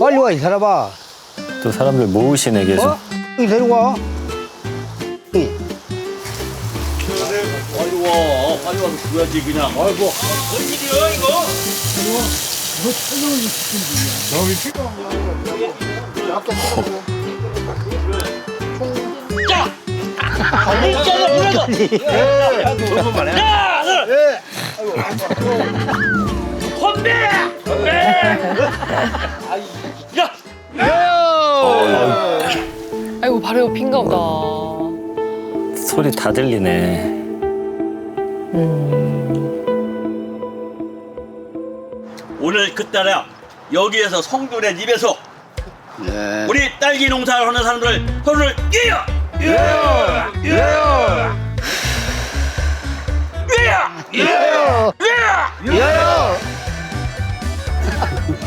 빨리 와, 이 사람아. 또 사람들 모으시네 계속. 어? 여기 데리고 와. 여기. 빨리 와. 빨리 와서 줘야지 그냥. 아이고. 웬일이야 이거? 아이고 바로 핀가 보다. 소리 다 들리네. 오늘 그따라 여기에서 성들의 집에서 네. 우리 딸기 농사를 하는 사람들 손을 끼어. 예. 예. 예.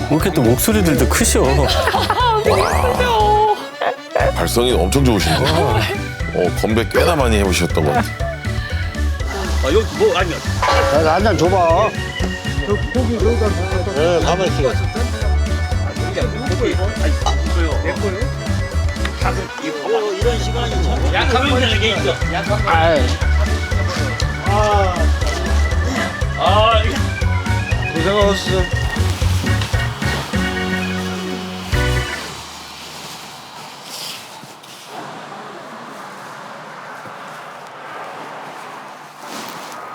왜 이렇게 또 목소리들도 크셔. 발성이 엄청 좋으신데. 어, 건배 꽤나 많이 해보셨던 것 같아요. 아, 여기 뭐 아니면 자, 한잔 줘봐. 네, 가만히 있어. 이런 시간이 참 약하면 되는 게 있어. 아이, 아, 이거. 고생하셨어.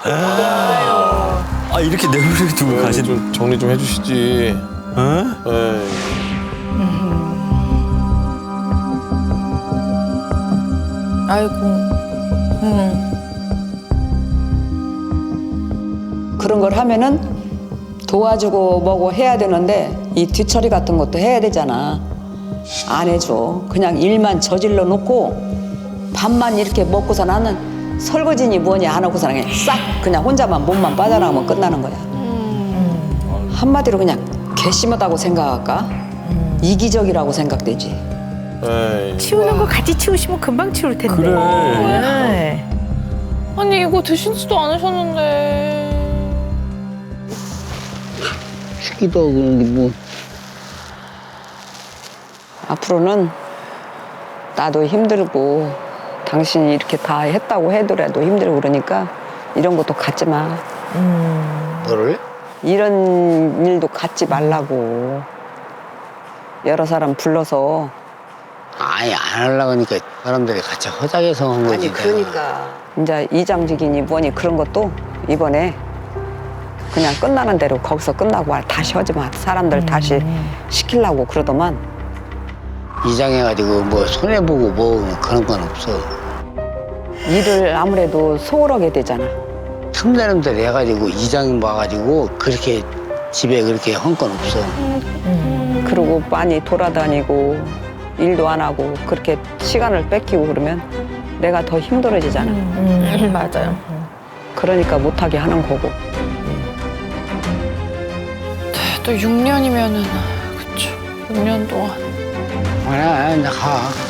아 이렇게 내버려 두고 가시는. 좀 정리 좀 해주시지. 어? 에이. 아이고. 그런 걸 하면은 도와주고 뭐고 해야 되는데 이 뒤처리 같은 것도 해야 되잖아. 안 해줘. 그냥 일만 저질러 놓고 밥만 이렇게 먹고서 나는 설거지니 뭐니 안 하고서 그냥 싹 그냥 혼자만 몸만 빠져나가면 끝나는 거야. 한마디로 그냥 괘씸하다고 생각할까? 이기적이라고 생각되지. 에이. 치우는 거 같이 치우시면 금방 치울 텐데. 그래. 네. 아니 이거 드시지도 않으셨는데. 시기도 그런 게 뭐. 앞으로는 나도 힘들고 당신이 이렇게 다 했다고 해더라도 힘들고 그러니까 이런 것도 갖지 마. 너를? 이런 일도 갖지 말라고. 여러 사람 불러서 아니, 안 하려고 하니까 사람들이 같이 허작해서 한 거지. 이제 이장직이니 뭐니 그런 것도 이번에 그냥 끝나는 대로 거기서 끝나고 말 다시 하지 마. 사람들 다시 시키려고 그러더만 이장해가지고 뭐 손해보고 뭐 그런 건 없어. 일을 아무래도 소홀하게 되잖아. 틈내는 대로 해가지고 이장이 와가지고 그렇게 집에 그렇게 한건 없어. 그리고 많이 돌아다니고 일도 안 하고 그렇게 시간을 뺏기고 그러면 내가 더 힘들어지잖아. 음, 맞아요. 그러니까 못하게 하는 거고. 또 6년이면은 그쵸. 6년 동안. 그래, 이제 가.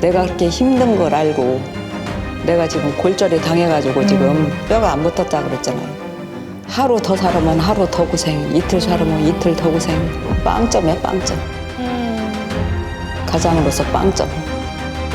내가 그렇게 힘든 걸 알고 내가 지금 골절이 당해가지고 지금 뼈가 안 붙었다 그랬잖아요. 하루 더 살으면 하루 더 고생, 이틀 살으면 이틀 더 고생. 빵점이야, 빵점. 가장으로서 빵점.